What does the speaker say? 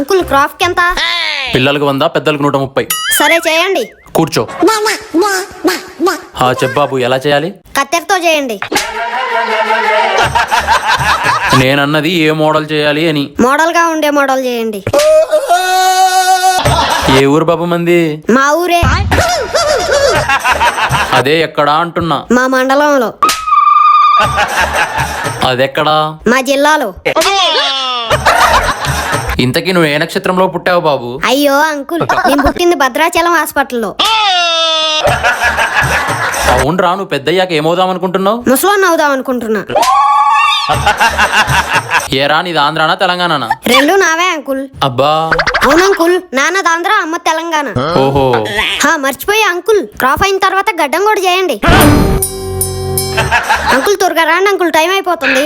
Uncle craft ఎంత పిల్లలకు వంద పెద్దలకు నూట ముప్పై. సరే చేయండి. కూర్చో. చెప్పాబు ఎలా చేయాలి? కత్తెరతో చేయండి. నేనన్నది ఏ మోడల్ చేయాలి అని. మోడల్గా ఉండే మోడల్ చేయండి. ఏ ఊరు బాబు మంది? మా ఊరే. అదే ఎక్కడా అంటున్నా. మా మండలంలో. అదెక్కడా? మా జిల్లాలో. ఇంతకీ నువ్వు ఏ నక్షత్రంలో పుట్టావు బాబు? అయ్యో అంకుల్ నేను పుట్టింది భద్రాచలం హాస్పిటల్లో. అవునరా నువ్వు పెద్దయ్యాక ఏమవుదాం అనుకుంటున్నావు? ముసలోన్ అవుదాం అనుకుంటున్నా. ఏరా నీది ఆంధ్రానా తెలంగాణనా? రెండు నావే అంకుల్. అబ్బా. అవును అంకుల్ నాన్న ఆంధ్ర అమ్మ తెలంగాణ. ఓహో. హా మర్చిపోయి అంకుల్. క్రాప్ అయిన తర్వాత గడ్డం కూడా చేయండి. అంకుల్ త్వరగా రండి అంకుల్ టైం అయిపోతుంది.